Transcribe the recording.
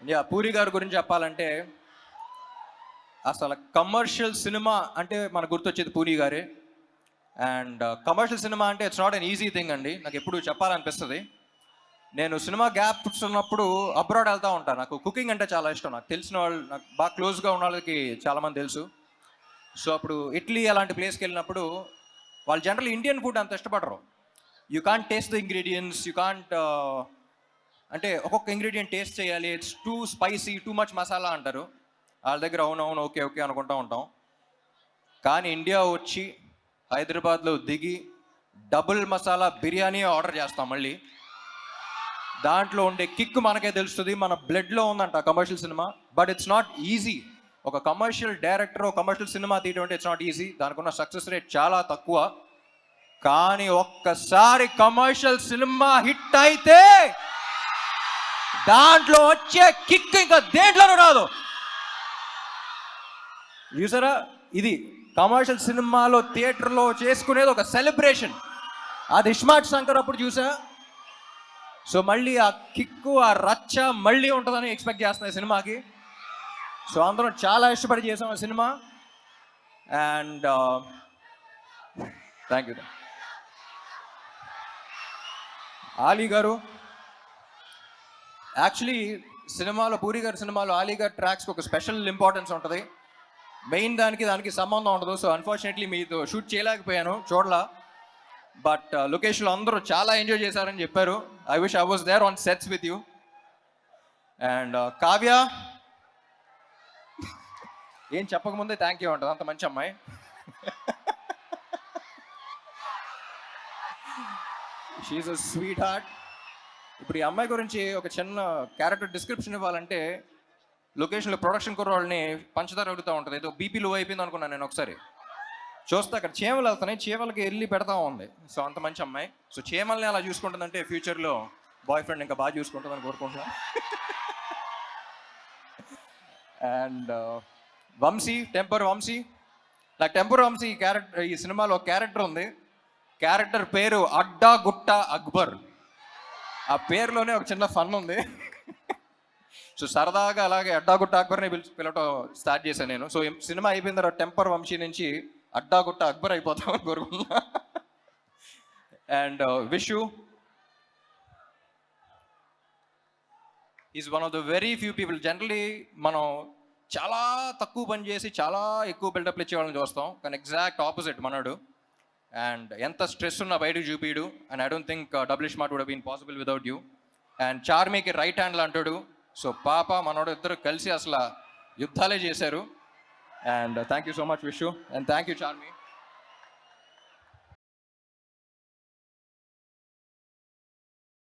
Yeah puri గారి గురించి చెప్పాలంటే అసలు కమర్షియల్ సినిమా అంటే మనకు గుర్తొచ్చేది పూరి గారే. అండ్ uh, కమర్షియల్ సినిమా అంటే it's not an easy thing అండి. నాకు ఎప్పుడు చెప్పాలనిపిస్తుంది. నేను సినిమా గ్యాప్స్ ఉన్నప్పుడు అబ్రాడ్ వెళ్తూ ఉంటాను నాకు కుకింగ్ అంటే చాలా ఇష్టం. నాకు తెలిసిన వాళ్ళు నాకు బాగా క్లోజ్గా ఉన్న వాళ్ళకి చాలామంది తెలుసు. సో అప్పుడు ఇటలీ అలాంటి ప్లేస్కి వెళ్ళినప్పుడు వాళ్ళు జనరల్ ఇండియన్ ఫుడ్ అంత ఇష్టపడరు. You can't taste the ingredients you can't అంటే ఒక్కొక్క ఇంగ్రీడియంట్ టేస్ట్ చేయాలి. It's too spicy too much masala అంటారు. వాళ్ళ దగ్గర అవునవును ఓకే ఓకే అనుకుంటా ఉంటాం. కానీ ఇండియా వచ్చి హైదరాబాద్లో దిగి డబుల్ మసాలా బిర్యానీ ఆర్డర్ చేస్తాం మళ్ళీ. దాంట్లో ఉండే కిక్ మనకే తెలుస్తుంది. మన బ్లడ్లో ఉందంట commercial cinema but it's not easy ఒక కమర్షియల్ డైరెక్టర్ ఒక కమర్షియల్ సినిమా తీయడం అంటే ఇట్స్ నాట్ ఈజీ దానికి ఉన్న సక్సెస్ రేట్ చాలా తక్కువ. కానీ ఒక్కసారి కమర్షియల్ సినిమా హిట్ అయితే దాంట్లో వచ్చే కిక్ ఇంకా దేంట్లోనూ రాదు. చూసారా ఇది కమర్షియల్ సినిమాలో థియేటర్లో చేసుకునేది ఒక సెలబ్రేషన్. అది ఇస్మార్ట్ శంకర్ అప్పుడు చూసా. సో మళ్ళీ ఆ కిక్కు ఆ రచ్చ మళ్ళీ ఉంటుందని ఎక్స్పెక్ట్ చేస్తున్నాయి సినిమాకి. సో అందరం చాలా ఇష్టపడి చేసాం ఆ cinema. And thank you Ali garu actually సినిమాలో పూరి గారి సినిమాలో ఆలీ గారి ట్రాక్స్కి ఒక స్పెషల్ ఇంపార్టెన్స్ ఉంటుంది. మెయిన్ దానికి దానికి సంబంధం ఉండదు. సో అన్ఫార్చునేట్లీ మీతో షూట్ చేయలేకపోయాను. చూడలా. బట్ uh, లొకేషన్లో అందరూ చాలా ఎంజాయ్ చేశారని చెప్పారు. I wish I was there on sets with you and Kavya. ఏం చెప్పకముందే థ్యాంక్ యూ ఉంటుంది అంత మంచి అమ్మాయి. షీఈ్ అ స్వీట్ హార్ట్ ఇప్పుడు ఈ అమ్మాయి గురించి ఒక చిన్న క్యారెక్టర్ డిస్క్రిప్షన్ ఇవ్వాలంటే లొకేషన్లో ప్రొడక్షన్ కుర్రాళ్ళని పంచదార అడుగుతూ ఉంటుంది. ఏదో బీపీ లో అయిపోయింది అనుకున్నాను నేను ఒకసారి. చూస్తే అక్కడ చీమలు వెళ్తున్నాయి. చీమలకి వెళ్ళి పెడతా ఉంది. సో అంత మంచి అమ్మాయి. సో చీమల్ని అలా చూసుకుంటుందంటే ఫ్యూచర్లో బాయ్ ఫ్రెండ్ ఇంకా బాగా చూసుకుంటుందని కోరుకుంటున్నాను and uh, Vamshi temper Vamshi. నాకు టెంపర్ వంశీ క్యారెక్టర్ ఈ సినిమాలో క్యారెక్టర్ ఉంది. క్యారెక్టర్ పేరు అడ్డా గుట్ట అక్బర్. ఆ పేరులోనే ఒక చిన్న ఫన్ ఉంది. సో సరదాగా అలాగే అడ్డాగుట్ట అక్బర్ని పిలిచి పిలవటం స్టార్ట్ చేశాను నేను. సో సినిమా అయిపోయిన తర్వాత టెంపర్ వంశీ నుంచి అడ్డాగుట్ట అక్బర్ అయిపోతామని కోరుకున్నా and uh, wish you is one of the very few people. Generally మనం చాలా తక్కువ పని చేసి చాలా ఎక్కువ బిల్డప్లు ఇచ్చేవాళ్ళని చూస్తాం. కానీ ఎగ్జాక్ట్ ఆపోజిట్ మనడు. అండ్ ఎంత స్ట్రెస్ ఉన్నా బయటకు చూపిడు and I don't think double smart would been possible without you and చార్మీకి right హ్యాండ్లు అంటాడు. సో పాప మనోడు ఇద్దరు కలిసి అసలు యుద్ధాలే చేశారు. And thank you so much Vishu and thank you Charmee